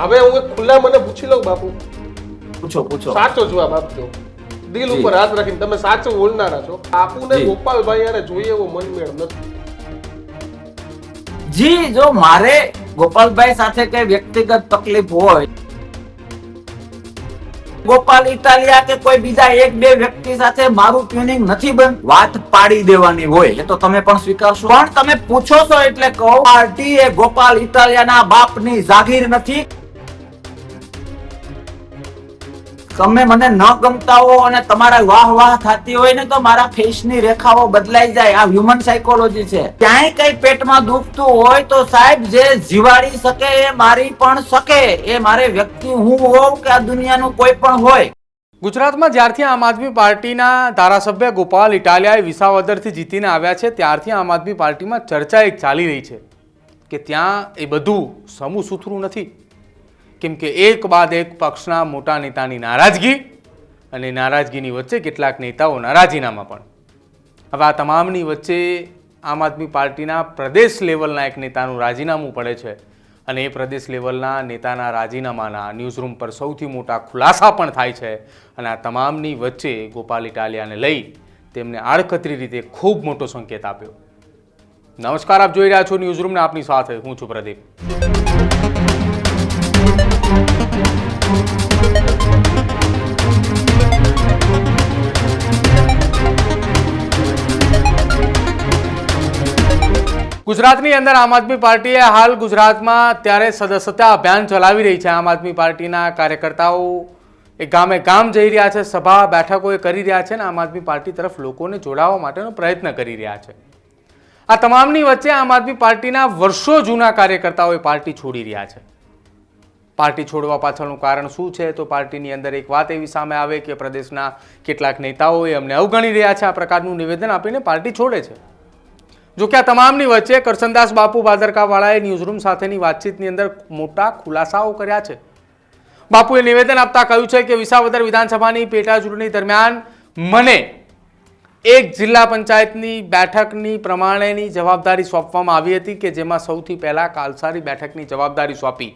હવે હું ખુલ્લા મને પૂછી લઉં બાપુ. પૂછો પૂછો. સાચો જવાબ આપજો દિલ ઉપર હાથ રાખીને તમે સાચું બોલનારા છો. બાપુને. ગોપાલભાઈ યારે જોઈએ એવો મનમેળ નથી. જી જો મારે ગોપાલભાઈ સાથે કઈ વ્યક્તિગત તકલીફ હોય ગોપાલ ઇટાલિયા કે કોઈ બીજા એક બે વ્યક્તિ સાથે મારું ટ્યુનિંગ નથી બન વાત પાડી દેવાની હોય એ તો તમે પણ સ્વીકારશો. પણ તમે પૂછો છો એટલે કહો પાર્ટી એ ગોપાલ ઇટાલિયાના બાપની જાગીર નથી. તમે મને ન ગમતા હો અને તમારા વાહ વાહ થતી હોય ને તો મારા ફેસની રેખાઓ બદલાઈ જાય. આ હ્યુમન સાયકોલોજી છે. ક્યાંય કઈ પેટમાં દુખતું હોય તો સાહેબ, જે જીવાડી શકે એ મારી પણ શકે. એ મારે વ્યક્તિ હું હોઉં કે આ દુનિયાનું કોઈ પણ હોય. ગુજરાતમાં જ્યારથી આમ આદમી પાર્ટીના ધારાસભ્ય ગોપાલ ઇટાલિયાએ વિસાવદરથી જીતીને આવ્યા છે, ત્યારથી આમ આદમી પાર્ટીમાં ચર્ચા એક ચાલી રહી છે કે ત્યાં એ બધું સમૂહ સુથરું નથી. કેમ કે એક બાદ એક પક્ષના મોટા નેતાની નારાજગી અને નારાજગીની વચ્ચે કેટલાક નેતાઓના રાજીનામા પણ. હવે આ તમામની વચ્ચે આમ આદમી પાર્ટીના પ્રદેશ લેવલના એક નેતાનું રાજીનામું પડે છે અને એ પ્રદેશ લેવલના નેતાના રાજીનામાના ન્યૂઝરૂમ પર સૌથી મોટા ખુલાસા પણ થાય છે અને આ તમામની વચ્ચે ગોપાલ ઇટાલિયાને લઈ તેમને આડકતરી રીતે ખૂબ મોટો સંકેત આપ્યો. નમસ્કાર, આપ જોઈ રહ્યા છો ન્યૂઝરૂમને આપની સાથે હું છું પ્રદીપ. ગુજરાતની અંદર આમ આદમી પાર્ટીએ હાલ ગુજરાતમાં ત્યારે સદસ્યતા અભિયાન ચલાવી રહી છે. આમ આદમી પાર્ટીના કાર્યકર્તાઓ એ ગામે ગામ જઈ રહ્યા છે, સભા બેઠકો એ કરી રહ્યા છે અને આમ આદમી પાર્ટી તરફ લોકોને જોડાવા માટેનો પ્રયત્ન કરી રહ્યા છે. આ તમામની વચ્ચે આમ આદમી પાર્ટીના વર્ષો જૂના કાર્યકર્તાઓ એ પાર્ટી છોડી રહ્યા છે. પાર્ટી છોડવા પાછળનું કારણ શું છે? તો પાર્ટીની અંદર એક વાત એવી સામે આવે કે પ્રદેશના કેટલાક નેતાઓએ અમને અવગણી રહ્યા છે આ પ્રકારનું નિવેદન આપીને પાર્ટી છોડે છે. જો કે આ તમામની વચ્ચે કરસનદાસ બાપુ ભાદરકાવાળાએ ન્યૂઝરૂમ સાથેની વાતચીતની અંદર મોટા ખુલાસાઓ કર્યા છે. બાપુએ નિવેદન આપતા કહ્યું છે કે વિસાવદર વિધાનસભાની પેટા ચૂંટણી દરમિયાન મને એક જિલ્લા પંચાયતની બેઠકની પ્રમાણેની જવાબદારી સોંપવામાં આવી હતી કે જેમાં સૌથી પહેલાં કાલસારી બેઠકની જવાબદારી સોંપી.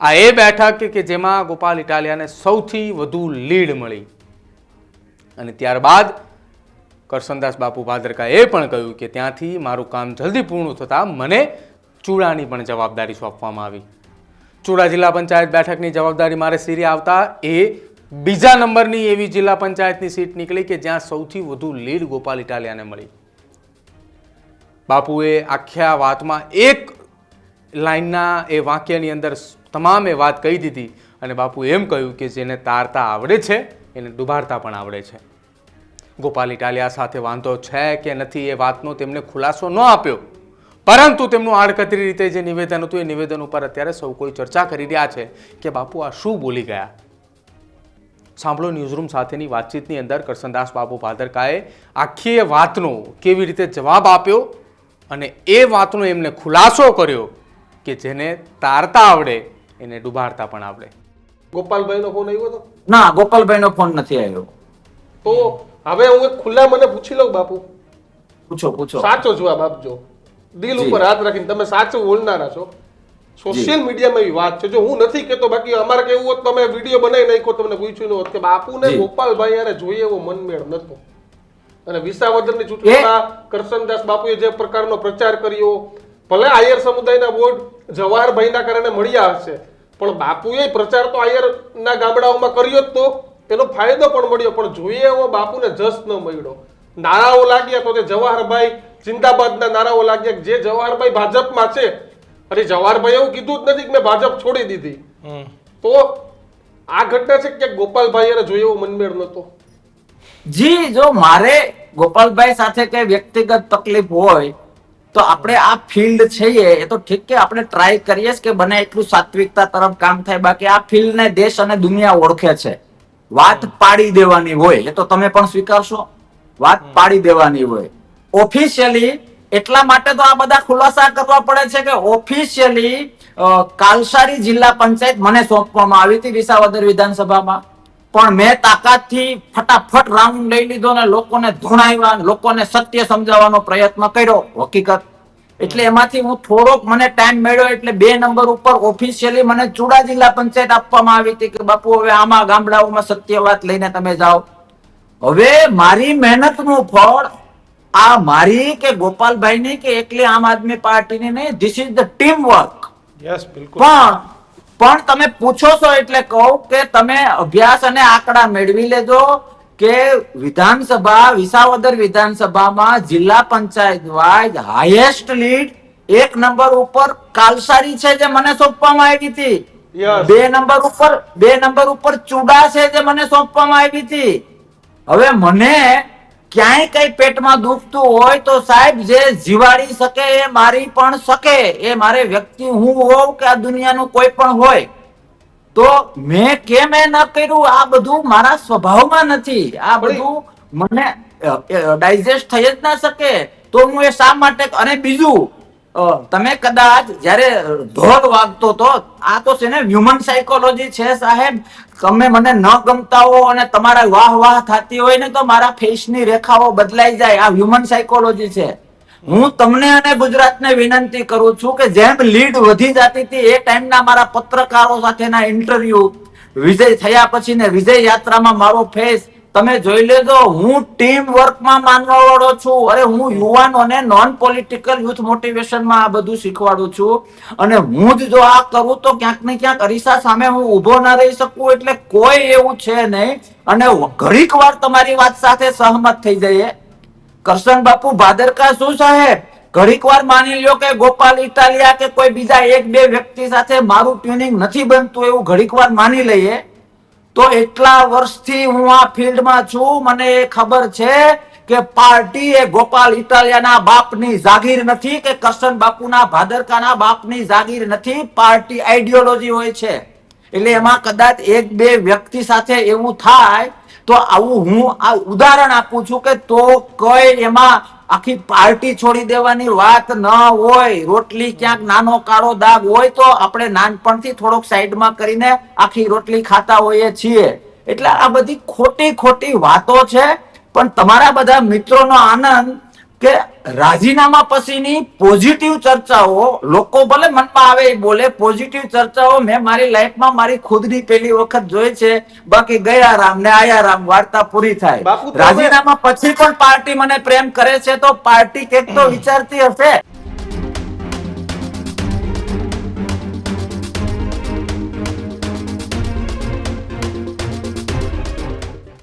આ એ બેઠક કે જેમાં ગોપાલ ઇટાલિયાને સૌથી વધુ લીડ મળી. અને ત્યારબાદ કરસનદાસ બાપુ ભાદરકાએ પણ કહ્યું કે ત્યાંથી મારું કામ જલ્દી પૂર્ણ થતાં મને ચૂડાની પણ જવાબદારી સોંપવામાં આવી. ચૂડા જિલ્લા પંચાયત બેઠકની જવાબદારી મારે સીરે આવતા એ બીજા નંબરની એવી જિલ્લા પંચાયતની સીટ નીકળી કે જ્યાં સૌથી વધુ લીડ ગોપાલ ઇટાલિયાને મળી. બાપુએ આખ્યા વાતમાં એક લાઈનના એ વાક્યની અંદર તમામ વાત કહી દીધી અને બાપુ એમ કહ્યું કે જેને તારતા આવડે છે, એને ડુબાડતા પણ આવડે છે. ગોપાલ ઇટાલિયા સાથે વાંધો છે કે નથી એ વાતનો તેમને ખુલાસો ન આપ્યો. પરંતુ તેમનું આડકતરી રીતે જે નિવેદન હતું, એ નિવેદન ઉપર અત્યારે સૌ કોઈ ચર્ચા કરી રહ્યા છે કે બાપુ આ શું બોલી ગયા? સાંભળો ન્યૂઝરૂમ સાથેની વાતચીતની અંદર કરસનદાસ બાપુ ભાદરકાએ આખી એ વાતનો કેવી રીતે જવાબ આપ્યો અને એ વાતનો એમને ખુલાસો કર્યો કે જેને તારતા આવડે એને ડુબાડતા પણ આવડે. ગોપાલભાઈનો ફોન આવ્યો હતો ના ગોપાલભાઈનો ફોન નથી આવ્યો. તો હવે હું એક ખુલ્લા મને પૂછી લઉં બાપુ. પૂછો પૂછો. સાચો જવાબ આપજો. દિલ ઉપર હાથ રાખીને તમે સાચું બોલનારા છો. સોશિયલ મીડિયામાં એવી વાત છે. જો હું નથી કેતો બાકી અમારે કેવું હોત તમે વીડિયો બનાવી નાખ્યો તમને પૂછ્યું હોત કે બાપુને. ગોપાલભાઈ યારે જોઈએ એવો મનમેળ નતો અને વિસાવદરની ચૂંટણીમાં કરશનદાસ બાપુએ જે પ્રકારનો પ્રચાર કર્યો ભલે આયર સમુદાયના વોટ જવાહરભાઈના કારણે મળ્યા હશે પણ બાપુએ પ્રચાર તો આયરના ગામડાઓમાં કર્યો જ તો. એનો ફાયદો પણ મળ્યો પણ જોઈએ એવો બાપુને જસ ન મળ્યો. નારાઓ લાગ્યા તો તે જવાહરભાઈ જિંદાબાદના નારાઓ લાગ્યા જે જવાહરભાઈ ભાજપમાં છે. અને જવાહરભાઈ એવું કીધું જ નથી કે મેં ભાજપ છોડી દીધી. તો આ ઘટના છે કે ગોપાલભાઈ અને જોઈએ એવો મનમેળ નતો જી જો મારે ગોપાલભાઈ સાથે કઈ વ્યક્તિગત તકલીફ હોય તો આપણે આ ફિલ્ડ છીએ એ તો ઠીક કે આપણે ટ્રાય કરીએ કે બને એટલું સાત્વિકતા તરફ કામ થાય. બાકી આ ફિલ્ડને દેશ અને દુનિયા ઓળખે છે. વાત પાડી દેવાની હોય એ તો તમે પણ સ્વીકારશો. વાત પાડી દેવાની હોય. ઓફિશિયલી એટલા માટે તો આ બધા ખુલાસા કરવા પડે છે કે ઓફિશિયલી કાલસારી જિલ્લા પંચાયત મને સોંપવામાં આવી હતી વિસાવદર વિધાનસભામાં. પણ મેં તાકાતથી ફટાફટ રાઉન્ડ લઈ લીધો ને લોકોને ધોણાવ્યા લોકોને સત્ય સમજાવવાનો પ્રયત્ન કર્યો. હકીકત. એટલે એમાંથી હું થોડોક મને ટાઈમ મળ્યો એટલે બે નંબર ઉપર ઓફિશિયલી મને ચુડા જિલ્લા પંચાયત આપવામાં આવી હતી કે બાપુ હવે આમાં ગામડાઓમાં સત્ય વાત લઈને તમે જાઓ. હવે મારી મહેનતનું ફળ આ મારી કે ગોપાલભાઈની કે એકલી આમ આદમી પાર્ટીની નહીં this is the team work yes બિલકુલ. પણ પણ તમે પૂછો છો એટલે કહું કે તમે અભ્યાસ અને આંકડા મેળવી લેજો કે વિધાનસભા વિસાવદર વિધાનસભામાં જિલ્લા પંચાયત વાઇઝ હાઈએસ્ટ લીડ એક નંબર ઉપર કાલસારી છે જે મને સોંપવામાં આવી હતી. બે નંબર ઉપર બે નંબર ઉપર ચુડા છે જે મને સોંપવામાં આવી હતી. હવે મને ક્યાંય કઈ પેટમાં દુખતું હોય તો સાહેબ જે જીવાડી શકે એ મારી પણ શકે. એ મારે વ્યક્તિ હું હોઉં કે આ દુનિયાનું કોઈ પણ હોય. તો મેં કેમ એ ન કર્યું? આ બધું મારા સ્વભાવમાં નથી. આ બધું મને ડાયજેસ્ટ થઈ જ ના શકે. તો હું એ શા માટે અને બીજું તમે કદાચ જ્યારે ઢોલ વાગતો તો, આ તો છે ને હ્યુમન સાયકોલોજી છે સાહેબ. તમે મને ન ગમતા હો અને તમારા વાહ વાહ થતી હોય ને તો મારા ફેસની રેખાઓ બદલાઈ જાય. આ હ્યુમન સાયકોલોજી છે. હું તમને અને ગુજરાતને વિનંતી કરું છું કે જેમ લીડ વધી જતી હતી, એ ટાઈમના મારા પત્રકારો સાથેના ઇન્ટરવ્યુ વિજય થયા પછી ને વિજય યાત્રામાં મારો ફેસ તમે જોઈ લેજો, હું ટીમ વર્કમાં માનવા વાળો છું. અરે, હું યુવાનોને નોન પોલિટિકલ યુથ મોટિવેશનમાં આ બધું શીખવાડું છું. અને હું જ જો આ કરું તો ક્યાંક ને ક્યાંક અરીસા સામે હું ઊભો ના રહી શકું, એટલે કોઈ એવું છે નહીં. અને ઘડીક વાર તમારી વાત સાથે સહમત થઈ જઈએ. કરશન બાપુ, ભાદરકા શું સાહેબ? ઘડીક વાર માની લ્યો કે ગોપાલ ઇટાલિયા કે કોઈ બીજા એક બે વ્યક્તિ સાથે મારું ટ્યુનિંગ નથી બનતું એવું ઘડીક વાર માની લઈએ. તો એટલા વર્ષથી હું આ ફિલ્ડમાં છું. મને ખબર છે કે પાર્ટી એ ગોપાલ ઇટાલિયાના બાપની જાગીર નથી કે કરશન બાપુના ભાદરકાના બાપની જાગીર નથી. પાર્ટી આઈડિયોલોજી હોય છે. એટલે એમાં કદાચ એક બે વ્યક્તિ સાથે એવું થાય તો આવું હું આ ઉદાહરણ આપું છું કે તો કઈ એમાં આખી પાર્ટી છોડી દેવાની વાત ન હોય, રોટલી ક્યાંક નાનો કાળો દાગ હોય તો આપણે નાનપણથી થોડોક સાઈડમાં કરીને આખી રોટલી ખાતા હોઈએ છીએ. એટલે આ બધી ખોટી ખોટી વાતો છે. પણ તમારા બધા મિત્રોનો આનંદ કે રાજીનામા પછીની પોઝિટિવ ચર્ચાઓ લોકો ભલે મનમાં આવે એ બોલે પોઝિટિવ ચર્ચાઓ મેં મારી લાઈફમાં મારી ખુદની પહેલી વખત જોઈ છે. બાકી ગયા રામ ને આયા રામ વાર્તા પૂરી થાય. રાજીનામા પછી પણ પાર્ટી મને પ્રેમ કરે છે તો પાર્ટી કંઈક તો વિચારતી હશે?